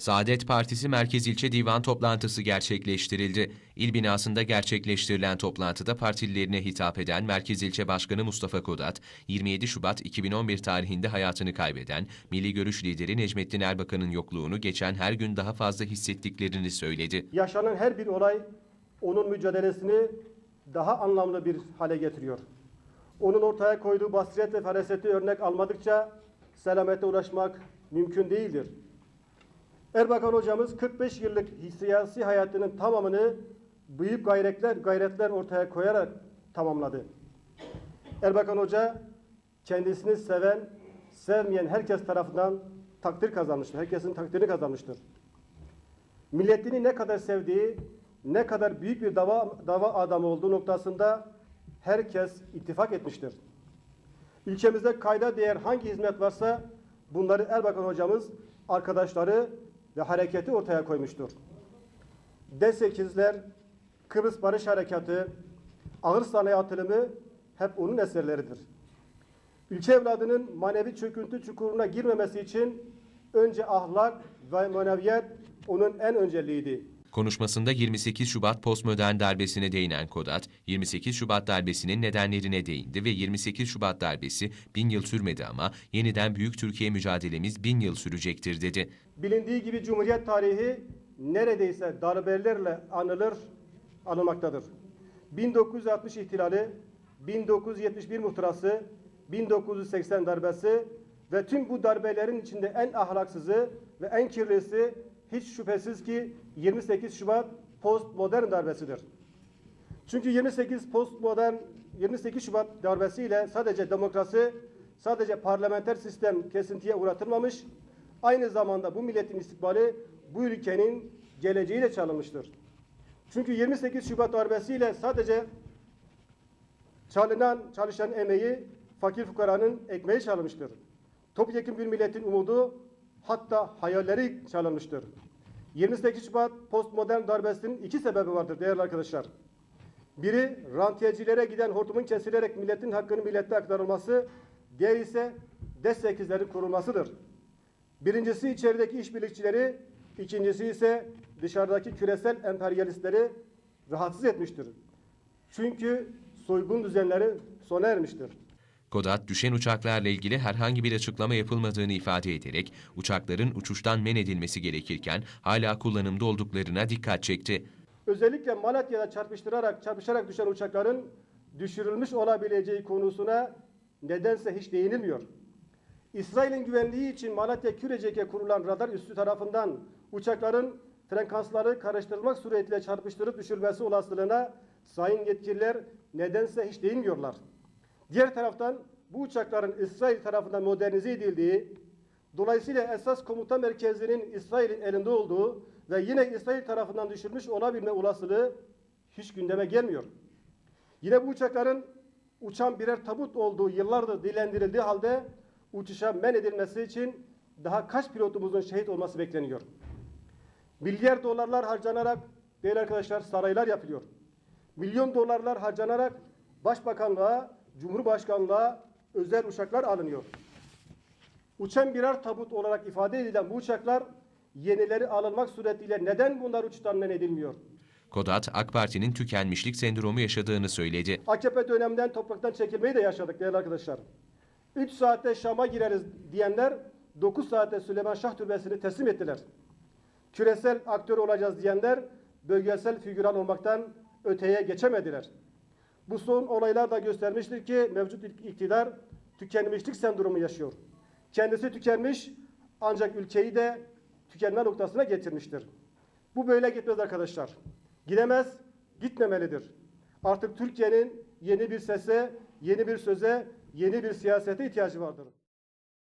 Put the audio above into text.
Saadet Partisi Merkez İlçe Divan toplantısı gerçekleştirildi. İl binasında gerçekleştirilen toplantıda partililerine hitap eden Merkez İlçe Başkanı Mustafa Kodat, 27 Şubat 2011 tarihinde hayatını kaybeden Milli Görüş lideri Necmettin Erbakan'ın yokluğunu geçen her gün daha fazla hissettiklerini söyledi. Yaşanan her bir olay onun mücadelesini daha anlamlı bir hale getiriyor. Onun ortaya koyduğu basiret ve feraseti örnek almadıkça selamete ulaşmak mümkün değildir. Erbakan hocamız 45 yıllık siyasi hayatının tamamını büyük gayretler, gayretler ortaya koyarak tamamladı. Erbakan Hoca kendisini seven, sevmeyen herkes tarafından takdir kazanmıştır. Herkesin takdirini kazanmıştır. Milletini ne kadar sevdiği, ne kadar büyük bir dava, dava adamı olduğu noktasında herkes ittifak etmiştir. Ülkemizde kayda değer hangi hizmet varsa bunları Erbakan hocamız, arkadaşları ve hareketi ortaya koymuştur. D8'ler, Kıbrıs Barış Harekatı, Ağır Sanayi Atılımı hep onun eserleridir. Ülke evladının manevi çöküntü çukuruna girmemesi için önce ahlak ve maneviyet onun en önceliğiydi. Konuşmasında 28 Şubat postmodern darbesine değinen Kodat, 28 Şubat darbesinin nedenlerine değindi ve 28 Şubat darbesi bin yıl sürmedi ama yeniden Büyük Türkiye mücadelemiz bin yıl sürecektir dedi. Bilindiği gibi Cumhuriyet tarihi neredeyse darbelerle anılır, anılmaktadır. 1960 ihtilali, 1971 muhtırası, 1980 darbesi ve tüm bu darbelerin içinde en ahlaksızı ve en kirlisi hiç şüphesiz ki 28 Şubat postmodern darbesidir. Çünkü 28 postmodern 28 Şubat darbesiyle sadece demokrasi, sadece parlamenter sistem kesintiye uğratılmamış, aynı zamanda bu milletin istikbali bu ülkenin geleceği de çalınmıştır. Çünkü 28 Şubat darbesiyle sadece çalınan çalışan emeği fakir fukaranın ekmeği çalınmıştır. Topyekun bir milletin umudu hatta hayalleri çalınmıştır. 28 Şubat postmodern darbesinin iki sebebi vardır değerli arkadaşlar. Biri rantiyecilere giden hortumun kesilerek milletin hakkını millete aktarılması, diğer ise destekizlerin kurulmasıdır. Birincisi içerideki işbirlikçileri, ikincisi ise dışarıdaki küresel emperyalistleri rahatsız etmiştir. Çünkü soygun düzenleri sona ermiştir. Kodat, düşen uçaklarla ilgili herhangi bir açıklama yapılmadığını ifade ederek uçakların uçuştan men edilmesi gerekirken hala kullanımda olduklarına dikkat çekti. Özellikle Malatya'da çarpıştırarak, çarpışarak düşen uçakların düşürülmüş olabileceği konusuna nedense hiç değinilmiyor. İsrail'in güvenliği için Malatya Kürecek'e kurulan radar üssü tarafından uçakların frekansları karıştırılmak suretiyle çarpıştırıp düşürülmesi olasılığına sayın yetkililer nedense hiç değinmiyorlar. Diğer taraftan bu uçakların İsrail tarafından modernize edildiği, dolayısıyla esas komuta merkezinin İsrail'in elinde olduğu ve yine İsrail tarafından düşürmüş olabilme olasılığı hiç gündeme gelmiyor. Yine bu uçakların uçan birer tabut olduğu yıllardır dilendirildiği halde uçuşa men edilmesi için daha kaç pilotumuzun şehit olması bekleniyor. Milyar dolarlar harcanarak değerli arkadaşlar saraylar yapılıyor. Milyon dolarlar harcanarak başbakanlığa, cumhurbaşkanlığa özel uçaklar alınıyor. Uçan birer tabut olarak ifade edilen bu uçaklar yenileri alınmak suretiyle neden bunlar uçuştan men edilmiyor? Kodat, AK Parti'nin tükenmişlik sendromu yaşadığını söyledi. AKP döneminden topraktan çekilmeyi de yaşadık değerli arkadaşlar. 3 saatte Şam'a gireriz diyenler 9 saatte Süleyman Şah Türbesi'ni teslim ettiler. Küresel aktör olacağız diyenler bölgesel figüran olmaktan öteye geçemediler. Bu son olaylar da göstermiştir ki mevcut iktidar tükenmişlik sendromu yaşıyor. Kendisi tükenmiş ancak ülkeyi de tükenme noktasına getirmiştir. Bu böyle gitmez arkadaşlar. Gidemez, gitmemelidir. Artık Türkiye'nin yeni bir sese, yeni bir söze, yeni bir siyasete ihtiyacı vardır.